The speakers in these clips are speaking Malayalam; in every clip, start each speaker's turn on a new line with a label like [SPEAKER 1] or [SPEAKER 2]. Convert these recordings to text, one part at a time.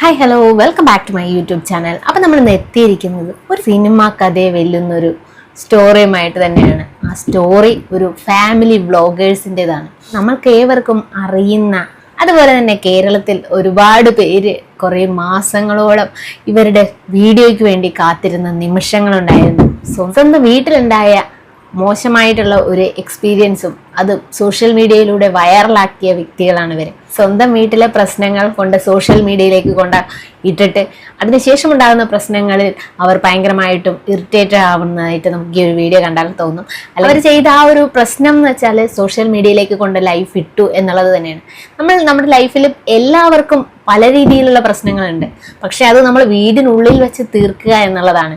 [SPEAKER 1] Hi hello welcome back to my YouTube channel അപ്പം നമ്മൾ ഇന്ന് എത്തിയിരിക്കുന്നത് ഒരു സിനിമ കഥയെ വെല്ലുന്നൊരു സ്റ്റോറിയുമായിട്ട് തന്നെയാണ്. ആ സ്റ്റോറി ഒരു ഫാമിലി വ്ളോഗേഴ്സിന്റെതാണ് നമ്മൾക്ക് ഏവർക്കും അറിയുന്ന അതുപോലെ തന്നെ കേരളത്തിൽ ഒരുപാട് പേര് കുറേ മാസങ്ങളോളം ഇവരുടെ വീഡിയോയ്ക്ക് വേണ്ടി കാത്തിരുന്ന നിമിഷങ്ങളുണ്ടായിരുന്നു. സ്വന്തം വീട്ടിലുണ്ടായ മോശമായിട്ടുള്ള ഒരു എക്സ്പീരിയൻസും അത് സോഷ്യൽ മീഡിയയിലൂടെ വൈറലാക്കിയ വ്യക്തികളാണ് ഇവർ സ്വന്തം വീട്ടിലെ പ്രശ്നങ്ങൾ കൊണ്ട് സോഷ്യൽ മീഡിയയിലേക്ക് കൊണ്ട് ഇട്ടിട്ട് അതിനുശേഷം ഉണ്ടാകുന്ന പ്രശ്നങ്ങളിൽ അവർ ഭയങ്കരമായിട്ടും ഇറിറ്റേറ്റഡ് ആവുന്നതായിട്ട് നമുക്ക് ഈ ഒരു വീഡിയോ കണ്ടാൽ തോന്നും. അല്ല അവർ ചെയ്ത ആ ഒരു പ്രശ്നം എന്ന് വെച്ചാൽ സോഷ്യൽ മീഡിയയിലേക്ക് കൊണ്ട് ലൈഫ് ഇട്ടു എന്നുള്ളത് തന്നെയാണ്. നമ്മൾ നമ്മുടെ ലൈഫിൽ എല്ലാവർക്കും പല രീതിയിലുള്ള പ്രശ്നങ്ങളുണ്ട്. പക്ഷെ അത് നമ്മൾ വീടിനുള്ളിൽ വെച്ച് തീർക്കുക എന്നുള്ളതാണ്.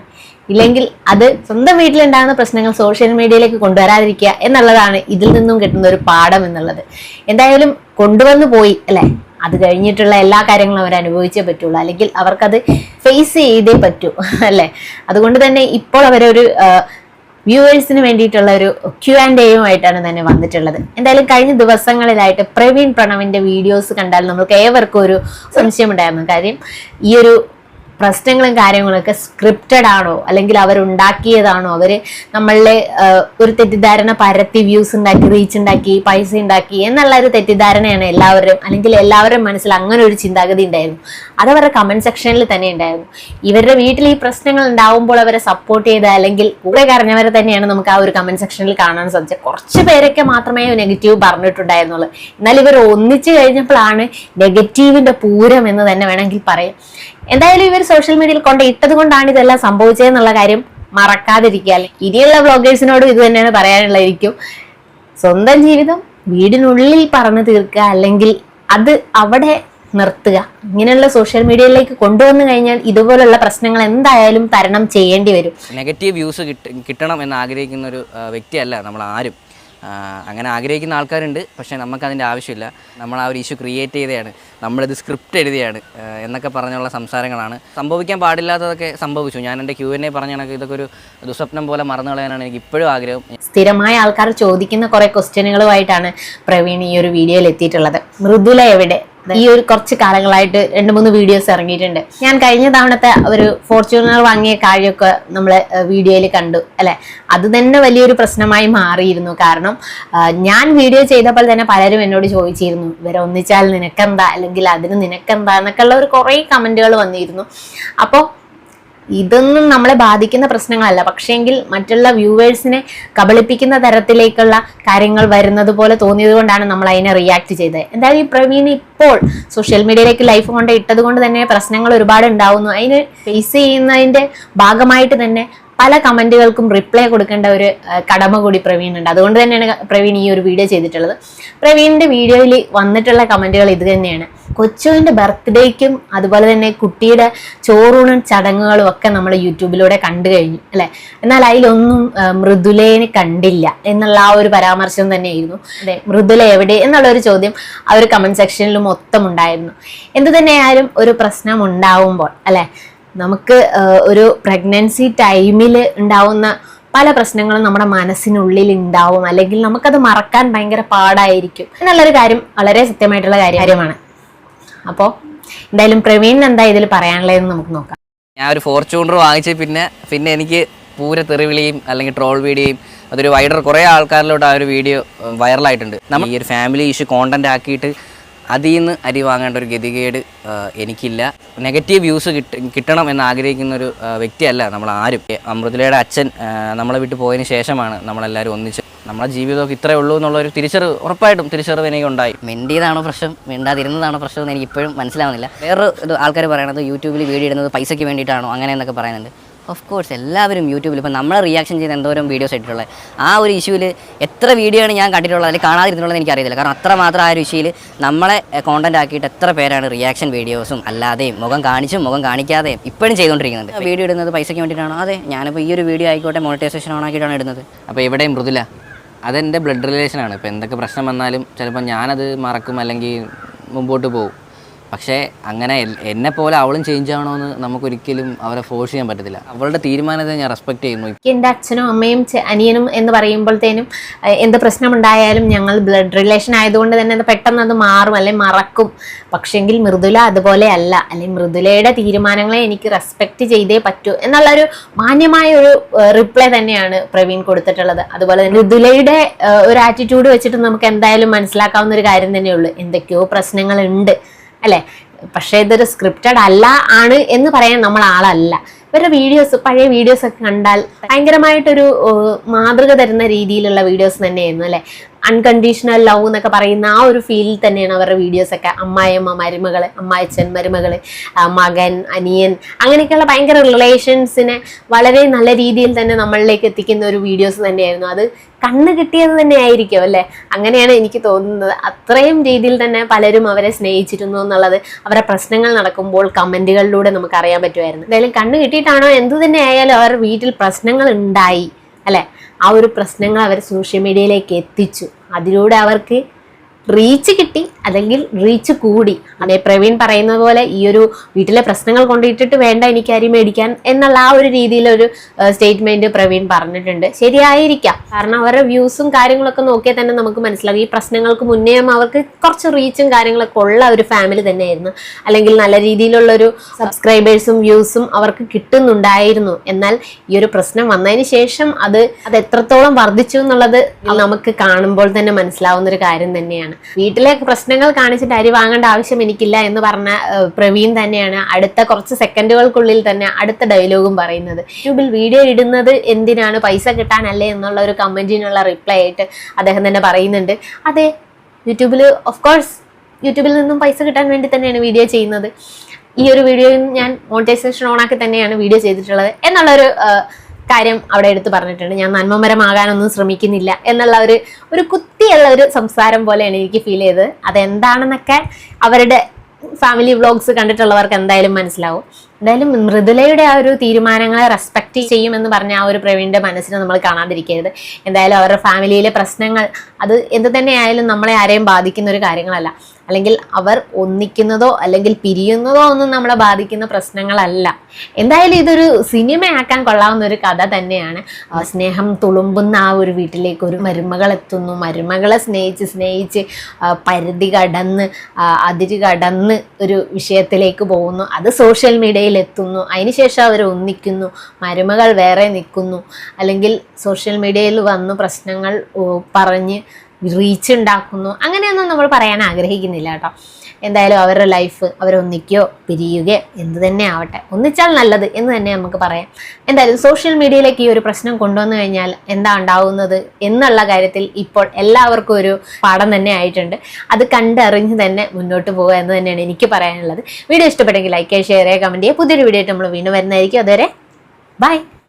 [SPEAKER 1] ഇല്ലെങ്കിൽ അത് സ്വന്തം വീട്ടിലുണ്ടാകുന്ന പ്രശ്നങ്ങൾ സോഷ്യൽ മീഡിയയിലേക്ക് കൊണ്ടുവരാതിരിക്കുക എന്നുള്ളതാണ് ഇതിൽ നിന്നും കിട്ടുന്ന ഒരു പാഠം എന്നുള്ളത്. എന്തായാലും കൊണ്ടുവന്നു പോയി അല്ലെ? അത് കഴിഞ്ഞിട്ടുള്ള എല്ലാ കാര്യങ്ങളും അവർ അനുഭവിച്ചേ പറ്റുള്ളൂ. അല്ലെങ്കിൽ അവർക്കത് ഫേസ് ചെയ്തേ പറ്റൂ അല്ലെ? അതുകൊണ്ട് തന്നെ ഇപ്പോൾ അവരൊരു വ്യൂവേഴ്സിന് വേണ്ടിയിട്ടുള്ള ഒരു ക്യു ആൻഡ് എയുമായിട്ടാണ് തന്നെ വന്നിട്ടുള്ളത്. എന്തായാലും കഴിഞ്ഞ ദിവസങ്ങളിലായിട്ട് പ്രവീൺ പ്രണവിന്റെ വീഡിയോസ് കണ്ടാൽ നമുക്ക് ഏവർക്കും ഒരു സംശയമുണ്ടായിരുന്നു കാര്യം. ഈ ഒരു പ്രശ്നങ്ങളും കാര്യങ്ങളൊക്കെ സ്ക്രിപ്റ്റഡ് ആണോ? അല്ലെങ്കിൽ അവരുണ്ടാക്കിയതാണോ അവർ നമ്മളിലെ ഒരു തെറ്റിദ്ധാരണ പരത്തി വ്യൂസ് ഉണ്ടാക്കി റീച്ച് ഉണ്ടാക്കി പൈസ ഉണ്ടാക്കി എന്നുള്ള ഒരു തെറ്റിദ്ധാരണയാണ് എല്ലാവരും അല്ലെങ്കിൽ എല്ലാവരും മനസ്സിൽ അങ്ങനെ ഒരു ചിന്താഗതി ഉണ്ടായിരുന്നു. അത് അവരുടെ കമന്റ് സെക്ഷനിൽ തന്നെ ഉണ്ടായിരുന്നു. ഇവരുടെ വീട്ടിൽ ഈ പ്രശ്നങ്ങൾ ഉണ്ടാവുമ്പോൾ അവരെ സപ്പോർട്ട് ചെയ്ത അല്ലെങ്കിൽ കൂടെ കരഞ്ഞവരെ തന്നെയാണ് നമുക്ക് ആ ഒരു കമന്റ് സെക്ഷനിൽ കാണാൻ സാധിച്ചത്. കുറച്ച് പേരൊക്കെ മാത്രമേ നെഗറ്റീവ് പറഞ്ഞിട്ടുണ്ടായിരുന്നുള്ളൂ. എന്നാൽ ഇവർ ഒന്നിച്ചു കഴിഞ്ഞപ്പോഴാണ് നെഗറ്റീവിന്റെ പൂരം എന്ന് തന്നെ വേണമെങ്കിൽ പറയാം. എന്തായാലും ഇവർ സോഷ്യൽ മീഡിയയിൽ കൊണ്ട് ഇട്ടത് കൊണ്ടാണ് ഇതെല്ലാം സംഭവിച്ചതെന്നുള്ള കാര്യം മറക്കാതിരിക്കുക. ഇനിയുള്ള ബ്ലോഗേഴ്സിനോടും ഇത് തന്നെയാണ് പറയാനുള്ളതായിരിക്കും. സ്വന്തം ജീവിതം വീടിനുള്ളിൽ പറഞ്ഞു തീർക്കുക അല്ലെങ്കിൽ അത് അവിടെ നിർത്തുക. ഇങ്ങനെയുള്ള സോഷ്യൽ മീഡിയയിലേക്ക് കൊണ്ടുവന്നു കഴിഞ്ഞാൽ ഇതുപോലുള്ള പ്രശ്നങ്ങൾ എന്തായാലും തരണം ചെയ്യേണ്ടി വരും.
[SPEAKER 2] നെഗറ്റീവ് വ്യൂസ് കിട്ടണം എന്ന് ആഗ്രഹിക്കുന്ന ഒരു വ്യക്തിയല്ല നമ്മൾ ആരും അങ്ങനെ ആഗ്രഹിക്കുന്ന ആൾക്കാരുണ്ട് പക്ഷേ നമുക്ക് അതിന്റെ ആവശ്യമില്ല. നമ്മൾ ആ ഒരു ഇഷ്യൂ ക്രിയേറ്റ് ചെയ്തതാണ് നമ്മളിത് സ്ക്രിപ്റ്റ് എഴുതിയാണ് എന്നൊക്കെ പറഞ്ഞുള്ള സംസാരങ്ങളാണ്. സംഭവിക്കാൻ പാടില്ലാത്തതൊക്കെ സംഭവിച്ചു. ഞാൻ എന്റെ ക്യൂ എൻ എ പറഞ്ഞ കണക്ക് ഇതൊക്കെ ഒരു ദുസ്വപ്നം പോലെ മറന്നു കളയാനാണ് എനിക്ക് ഇപ്പോഴും ആഗ്രഹം.
[SPEAKER 1] സ്ഥിരമായ ആൾക്കാർ ചോദിക്കുന്ന കുറേ ക്വസ്റ്റ്യനുകളുമായിട്ടാണ് പ്രവീൺ ഈ ഒരു വീഡിയോയിൽ എത്തിയിട്ടുള്ളത്. മൃദുല എവിടെ? ഈ ഒരു കുറച്ച് കാലങ്ങളായിട്ട് രണ്ട് മൂന്ന് വീഡിയോസ് ഇറങ്ങിയിട്ടുണ്ട്. ഞാൻ കഴിഞ്ഞ തവണത്തെ ഒരു ഫോർച്യൂണർ വാങ്ങിയ കാര്യമൊക്കെ നമ്മൾ വീഡിയോയിൽ കണ്ടു അല്ലെ? അത് തന്നെ വലിയൊരു പ്രശ്നമായി മാറിയിരുന്നു. കാരണം ഞാൻ വീഡിയോ ചെയ്തപ്പോൾ തന്നെ പലരും എന്നോട് ചോദിച്ചിരുന്നു ഇവരെ ഒന്നിച്ചാൽ നിനക്കെന്താ? അല്ലെങ്കിൽ അതിന് നിനക്കെന്താ? എന്നൊക്കെയുള്ള ഒരു കുറേ കമന്റുകൾ വന്നിരുന്നു. അപ്പോൾ ഇതൊന്നും നമ്മളെ ബാധിക്കുന്ന പ്രശ്നങ്ങളല്ല. പക്ഷേങ്കിൽ മറ്റുള്ള വ്യൂവേഴ്സിനെ കബളിപ്പിക്കുന്ന തരത്തിലേക്കുള്ള കാര്യങ്ങൾ വരുന്നത് പോലെ തോന്നിയത് കൊണ്ടാണ് നമ്മൾ അതിനെ റിയാക്ട് ചെയ്തത്. എന്തായാലും ഈ പ്രവീൺ ഇപ്പോൾ സോഷ്യൽ മീഡിയയിലേക്ക് ലൈഫ് കൊണ്ട് ഇട്ടത് കൊണ്ട് തന്നെ പ്രശ്നങ്ങൾ ഒരുപാട് ഉണ്ടാവുന്നു. അതിന് ഫേസ് ചെയ്യുന്നതിന്റെ ഭാഗമായിട്ട് തന്നെ പല കമന്റുകൾക്കും റിപ്ലൈ കൊടുക്കേണ്ട ഒരു കടമ കൂടി പ്രവീണുണ്ട്. അതുകൊണ്ട് തന്നെയാണ് പ്രവീൺ ഈ ഒരു വീഡിയോ ചെയ്തിട്ടുള്ളത്. പ്രവീണിന്റെ വീഡിയോയിൽ വന്നിട്ടുള്ള കമന്റുകൾ ഇത് തന്നെയാണ്. കൊച്ചുവിന്റെ ബർത്ത്ഡേക്കും അതുപോലെ തന്നെ കുട്ടിയുടെ ചോറൂണും ചടങ്ങുകളും ഒക്കെ നമ്മൾ യൂട്യൂബിലൂടെ കണ്ടു കഴിഞ്ഞു അല്ലേ? എന്നാൽ അതിലൊന്നും മൃദുലേനെ കണ്ടില്ല എന്നുള്ള ആ ഒരു പരാമർശം തന്നെയായിരുന്നു. അതെ മൃദുല എവിടെ എന്നുള്ള ഒരു ചോദ്യം ആ ഒരു കമന്റ് സെക്ഷനിലും മൊത്തം ഉണ്ടായിരുന്നു. എന്ത് തന്നെയായാലും ഒരു പ്രശ്നം ഉണ്ടാവുമ്പോൾ അല്ലെ? നമുക്ക് ഒരു പ്രഗ്നൻസി ടൈമിൽ ഉണ്ടാവുന്ന പല പ്രശ്നങ്ങളും നമ്മുടെ മനസ്സിനുള്ളിൽ ഉണ്ടാവും. അല്ലെങ്കിൽ നമുക്കത് മറക്കാൻ ഭയങ്കര പാടായിരിക്കും. എന്നുള്ളൊരു കാര്യം വളരെ സത്യമായിട്ടുള്ള കാര്യമാണ്. അപ്പോൾ എന്തായാലും പ്രവീണിന് എന്താ ഇതിൽ പറയാനുള്ളതെന്ന് നമുക്ക് നോക്കാം.
[SPEAKER 2] ഞാൻ ഒരു ഫോർച്യൂണർ വാങ്ങിച്ച് പിന്നെ പിന്നെ എനിക്ക് പൂര തെറിവിളിയും അല്ലെങ്കിൽ ട്രോൾ വീഡിയോയും അതൊരു വൈഡർ കുറേ ആൾക്കാരിലോട്ട് ആ ഒരു വീഡിയോ വൈറലായിട്ടുണ്ട് നമ്മൾ ഈ ഒരു ഫാമിലി ഇഷ്യൂ കോണ്ടന്റ് ആക്കിയിട്ട് അതിൽ നിന്ന് അരി വാങ്ങേണ്ട ഒരു ഗതികേട് എനിക്കില്ല. നെഗറ്റീവ് വ്യൂസ് കിട്ട കിട്ടണം എന്ന് ആഗ്രഹിക്കുന്ന ഒരു വ്യക്തിയല്ല നമ്മൾ ആരും. അമൃതലയുടെ അച്ഛൻ നമ്മളെ വിട്ടു പോയതിന് ശേഷമാണ് നമ്മളെല്ലാവരും ഒന്നിച്ച്. നമ്മളെ ജീവിതമൊക്കെ ഇത്രേ ഉള്ളൂ എന്നുള്ളൊരു തിരിച്ചറിവ് ഉറപ്പായിട്ടും തിരിച്ചറിവ് എനിക്ക് ഉണ്ടായി.
[SPEAKER 3] മിണ്ടിയതാണോ പ്രശ്നം? മിണ്ടാതിരുന്നതാണോ പ്രശ്നം എന്ന് എനിക്ക് ഇപ്പോഴും മനസ്സിലാവുന്നില്ല. വേറൊരു ആൾക്കാർ പറയണത് യൂട്യൂബിൽ വീഡിയോ ഇടുന്നത് പൈസയ്ക്ക് വേണ്ടിയിട്ടാണോ? അങ്ങനെ എന്നൊക്കെ പറയുന്നുണ്ട്. ഓഫ് കോഴ്സ് എല്ലാവരും യൂട്യൂബിൽ ഇപ്പോൾ നമ്മളെ റിയാക്ഷൻ ചെയ്ത് എന്തോരം വീഡിയോസ് ഇട്ടിട്ടുള്ളത്? ആ ഒരു ഇഷ്യൂവിൽ എത്ര വീഡിയോ ആണ് ഞാൻ കണ്ടിട്ടുള്ളത്? അല്ലെങ്കിൽ കാണാതിരുന്നുള്ളത് എനിക്ക് അറിയത്തില്ല. കാരണം അത്രമാത്രം ആ ഒരു ഇഷ്യൂവിൽ നമ്മളെ കോണ്ടന്റ് ആക്കിയിട്ട് എത്ര പേരാണ് റിയാക്ഷൻ വീഡിയോസും അല്ലാതെയും മുഖം കാണിച്ചും മുഖം കാണിക്കാതെയും ഇപ്പോഴും ചെയ്തുകൊണ്ടിരിക്കുന്നുണ്ട്. വീഡിയോ ഇടുന്നത് പൈസയ്ക്ക് വേണ്ടിയിട്ടാണോ? അതെ ഞാനിപ്പോൾ ഈ ഒരു വീഡിയോ ആയിക്കോട്ടെ മോണിറ്റൈസേഷൻ ഓൺ ആക്കിയിട്ടാണ് ഇടുന്നത്.
[SPEAKER 2] അപ്പോൾ ഇവിടെയും മൃദുല അതെന്റെ ബ്ലഡ് റിലേഷനാണ് ഇപ്പോൾ എന്തൊക്കെ പ്രശ്നം വന്നാലും ചിലപ്പോൾ ഞാനത് മറക്കും അല്ലെങ്കിൽ മുമ്പോട്ട് പോകും. പക്ഷേ അങ്ങനെ എന്നെ പോലെ അവളും ചേഞ്ച് നമുക്ക് ഒരിക്കലും അവരെ ഫോഴ്സ് ചെയ്യാൻ പറ്റത്തില്ല. അവളുടെ തീരുമാനത്തെ ഞാൻ റെസ്പെക്ട് ചെയ്യുന്നു.
[SPEAKER 1] എന്റെ അച്ഛനും അമ്മയും അനിയനും എന്ന് പറയുമ്പോഴത്തേനും എന്ത് പ്രശ്നമുണ്ടായാലും ഞങ്ങൾ ബ്ലഡ് റിലേഷൻ ആയതുകൊണ്ട് തന്നെ അത് പെട്ടെന്ന് അത് മാറും അല്ലെങ്കിൽ മറക്കും. പക്ഷെങ്കിൽ മൃദുല അതുപോലെ അല്ല. അല്ലെങ്കിൽ മൃദുലയുടെ തീരുമാനങ്ങളെ എനിക്ക് റെസ്പെക്ട് ചെയ്തേ പറ്റൂ എന്നുള്ളൊരു മാന്യമായ ഒരു റിപ്ലൈ തന്നെയാണ് പ്രവീൺ കൊടുത്തിട്ടുള്ളത്. അതുപോലെ തന്നെ മൃദുലയുടെ ഒരു ആറ്റിറ്റ്യൂഡ് വെച്ചിട്ട് നമുക്ക് എന്തായാലും മനസ്സിലാക്കാവുന്ന ഒരു കാര്യം തന്നെയുള്ളൂ. എന്തൊക്കെയോ പ്രശ്നങ്ങളുണ്ട്. അല്ലെ? പക്ഷേ ഇതൊരു സ്ക്രിപ്റ്റഡ് അല്ല ആണ് എന്ന് പറയാൻ നമ്മൾ ആളല്ല. ഇവരുടെ വീഡിയോസ് പഴയ വീഡിയോസ് ഒക്കെ കണ്ടാൽ ഭയങ്കരമായിട്ടൊരു മാതൃക തരുന്ന രീതിയിലുള്ള വീഡിയോസ് തന്നെയായിരുന്നു അല്ലെ? അൺകണ്ടീഷണൽ ലവ് എന്നൊക്കെ പറയുന്ന ആ ഒരു ഫീലിൽ തന്നെയാണ് അവരുടെ വീഡിയോസ് ഒക്കെ. അമ്മായിയമ്മ മരുമകൾ അമ്മായച്ചൻ മരുമകൾ മകൻ അനിയൻ അങ്ങനെയൊക്കെയുള്ള ഭയങ്കര റിലേഷൻസിനെ വളരെ നല്ല രീതിയിൽ തന്നെ നമ്മളിലേക്ക് എത്തിക്കുന്ന ഒരു വീഡിയോസ് തന്നെയായിരുന്നു. അത് കണ്ണ് കിട്ടിയത് തന്നെ ആയിരിക്കും അല്ലേ? അങ്ങനെയാണ് എനിക്ക് തോന്നുന്നത്. അത്രയും രീതിയിൽ തന്നെ പലരും അവരെ സ്നേഹിച്ചിരുന്നു എന്നുള്ളത് അവരുടെ പ്രശ്നങ്ങൾ നടക്കുമ്പോൾ കമന്റുകളിലൂടെ നമുക്ക് അറിയാൻ പറ്റുമായിരുന്നു. എന്തായാലും കണ്ണ് കിട്ടിയിട്ടാണോ എന്ത് തന്നെ ആയാലും അവരുടെ വീട്ടിൽ പ്രശ്നങ്ങൾ ഉണ്ടായി അല്ലെ? ആ ഒരു പ്രശ്നങ്ങൾ അവർ സോഷ്യൽ മീഡിയയിലേക്ക് എത്തിച്ചു. അതിലൂടെ അവർക്ക് റീച്ച് കിട്ടി അല്ലെങ്കിൽ റീച്ച് കൂടി. അതേ പ്രവീൺ പറയുന്നത് പോലെ ഈ ഒരു വീട്ടിലെ പ്രശ്നങ്ങൾ കൊണ്ടിട്ടിട്ട് വേണ്ട എനിക്ക് അരി മേടിക്കാൻ എന്നുള്ള ആ ഒരു രീതിയിലൊരു സ്റ്റേറ്റ്മെന്റ് പ്രവീൺ പറഞ്ഞിട്ടുണ്ട്. ശരിയായിരിക്കാം. കാരണം അവരുടെ വ്യൂസും കാര്യങ്ങളൊക്കെ നോക്കിയാൽ തന്നെ നമുക്ക് മനസ്സിലാകും ഈ പ്രശ്നങ്ങൾക്ക് മുന്നേ അവർക്ക് കുറച്ച് റീച്ചും കാര്യങ്ങളൊക്കെ ഉള്ള ഒരു ഫാമിലി തന്നെയായിരുന്നു. അല്ലെങ്കിൽ നല്ല രീതിയിലുള്ള ഒരു സബ്സ്ക്രൈബേഴ്സും വ്യൂസും അവർക്ക് കിട്ടുന്നുണ്ടായിരുന്നു. എന്നാൽ ഈ ഒരു പ്രശ്നം വന്നതിന് ശേഷം അത് അത് എത്രത്തോളം വർദ്ധിച്ചു എന്നുള്ളത് നമുക്ക് കാണുമ്പോൾ തന്നെ മനസ്സിലാവുന്ന ഒരു കാര്യം തന്നെയാണ്. വീട്ടിലെ പ്രശ്നങ്ങൾ കാണിച്ചിട്ട് അരി വാങ്ങേണ്ട ആവശ്യം എനിക്കില്ല എന്ന് പറഞ്ഞ പ്രവീൺ തന്നെയാണ് അടുത്ത കുറച്ച് സെക്കൻഡുകൾക്കുള്ളിൽ തന്നെ അടുത്ത ഡയലോഗും പറയുന്നത്. യൂട്യൂബിൽ വീഡിയോ ഇടുന്നത് എന്തിനാണ്? പൈസ കിട്ടാനല്ലേ എന്നുള്ള ഒരു കമന്റിനുള്ള റിപ്ലൈ ആയിട്ട് അദ്ദേഹം തന്നെ പറയുന്നുണ്ട്. അതെ യൂട്യൂബിൽ ഓഫ് കോഴ്സ് യൂട്യൂബിൽ നിന്നും പൈസ കിട്ടാൻ വേണ്ടി തന്നെയാണ് വീഡിയോ ചെയ്യുന്നത്. ഈ ഒരു വീഡിയോയിൽ ഞാൻ മോണിറ്റൈസേഷൻ ഓണാക്കി തന്നെയാണ് വീഡിയോ ചെയ്തിട്ടുള്ളത്. എന്നുള്ളൊരു കാര്യം അവിടെ എടുത്തു പറഞ്ഞിട്ടുണ്ട്. ഞാൻ നന്മമരമാകാനൊന്നും ശ്രമിക്കുന്നില്ല എന്നുള്ള ഒരു ഒരു കുത്തിയുള്ള ഒരു സംസാരം പോലെയാണ് എനിക്ക് ഫീൽ ചെയ്തത്. അതെന്താണെന്നൊക്കെ അവരുടെ ഫാമിലി വ്ളോഗ്സ് കണ്ടിട്ടുള്ളവർക്ക് എന്തായാലും മനസ്സിലാവും. എന്തായാലും മൃദുലയുടെ ആ ഒരു തീരുമാനങ്ങളെ റെസ്പെക്ട് ചെയ്യുമെന്ന് പറഞ്ഞ ആ ഒരു പ്രവീണിന്റെ മനസ്സിനെ നമ്മൾ കാണാതിരിക്കരുത് എന്തായാലും അവരുടെ ഫാമിലിയിലെ പ്രശ്നങ്ങൾ അത് എന്ത് തന്നെയായാലും നമ്മളെ ആരെയും ബാധിക്കുന്ന ഒരു കാര്യങ്ങളല്ല. അല്ലെങ്കിൽ അവർ ഒന്നിക്കുന്നതോ അല്ലെങ്കിൽ പിരിയുന്നതോ ഒന്നും നമ്മളെ ബാധിക്കുന്ന പ്രശ്നങ്ങളല്ല. എന്തായാലും ഇതൊരു സിനിമയാക്കാൻ കൊള്ളാവുന്ന ഒരു കഥ തന്നെയാണ്. സ്നേഹം തുളുമ്പുന്ന ആ ഒരു വീട്ടിലേക്ക് ഒരു മരുമകൾ എത്തുന്നു മരുമകളെ സ്നേഹിച്ച് സ്നേഹിച്ച് പരിധി കടന്ന് അതിര് കടന്ന് ഒരു വിഷയത്തിലേക്ക് പോകുന്നു. അത് സോഷ്യൽ മീഡിയയിൽ എത്തുന്നു. അതിനുശേഷം അവർ ഒന്നിക്കുന്നു. മരുമകൾ വേറെ നിൽക്കുന്നു. അല്ലെങ്കിൽ സോഷ്യൽ മീഡിയയിൽ വന്ന് പ്രശ്നങ്ങൾ പറഞ്ഞ് റീച്ച് ഉണ്ടാക്കുന്നു. അങ്ങനെയൊന്നും നമ്മൾ പറയാൻ ആഗ്രഹിക്കുന്നില്ല കേട്ടോ. എന്തായാലും അവരുടെ ലൈഫ് അവരൊന്നിക്കോ പിരിയുകയോ എന്ത് തന്നെ ആവട്ടെ. ഒന്നിച്ചാൽ നല്ലത് എന്ന് തന്നെ നമുക്ക് പറയാം. എന്തായാലും സോഷ്യൽ മീഡിയയിലേക്ക് ഈ ഒരു പ്രശ്നം കൊണ്ടുവന്നു കഴിഞ്ഞാൽ എന്താ ഉണ്ടാവുന്നത് എന്നുള്ള കാര്യത്തിൽ ഇപ്പോൾ എല്ലാവർക്കും ഒരു പാഠം തന്നെ ആയിട്ടുണ്ട്. അത് കണ്ടറിഞ്ഞ് തന്നെ മുന്നോട്ട് പോകുക എന്ന് തന്നെയാണ് എനിക്ക് പറയാനുള്ളത്. വീഡിയോ ഇഷ്ടപ്പെട്ടെങ്കിൽ ലൈക്ക് ചെയ്യുക ഷെയർ ചെയ്യുക. കമന്റ് ചെയ്യുക പുതിയൊരു വീഡിയോ ആയിട്ട് നമ്മൾ വീണ്ടും വരുന്നതായിരിക്കും. അതുവരെ ബൈ